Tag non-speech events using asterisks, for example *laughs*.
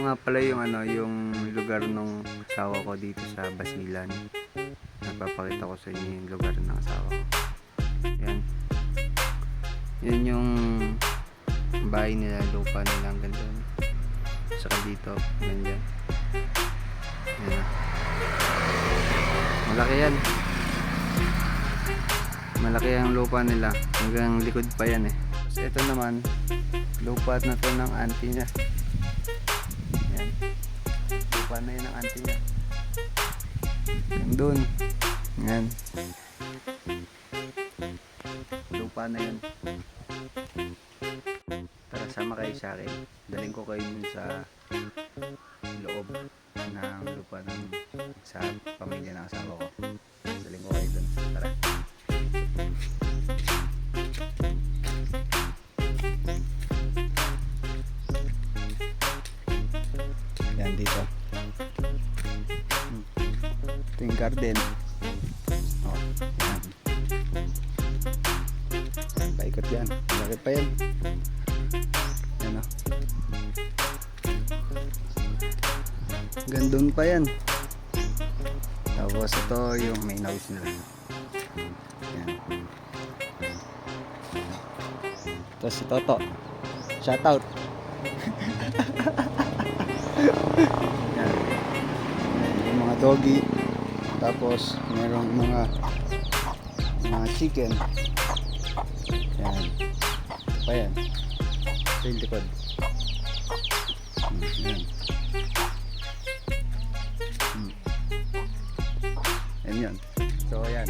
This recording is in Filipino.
nga pala yung ano, yung lugar nung asawa ko dito sa Basilan. Napapakita ko sa inyo yung lugar ng asawa ko. Yan. Yan yung bahay nila, lupa nila ang ganda. Saka dito, ganyan. Yan. Malaki yan. Malaki ang lupa nila. Hanggang likod pa yan eh. Tapos ito naman, lupa na to ng auntie niya. Lupa na yun auntie niya. Doon. Yan. Lupa na yun. Tara, sama kayo sa akin. Daling ko kayo dun sa loob ng lupa ng sa pamilya ng asawa ko. Daling ko kayo dun. Tara. Yan dito. Ito yung garden. Oh, yan. Yan, paikot yan. Malaki pa yan. Yan o. Gandun pa yan. Tapos ito yung main house nila. Yan. Tapos si Toto. Shout out. *laughs* doggy. Tapos merong mga mga chicken. Yan pa yan. Ito yung likod. Yan hmm. yan hmm. so yan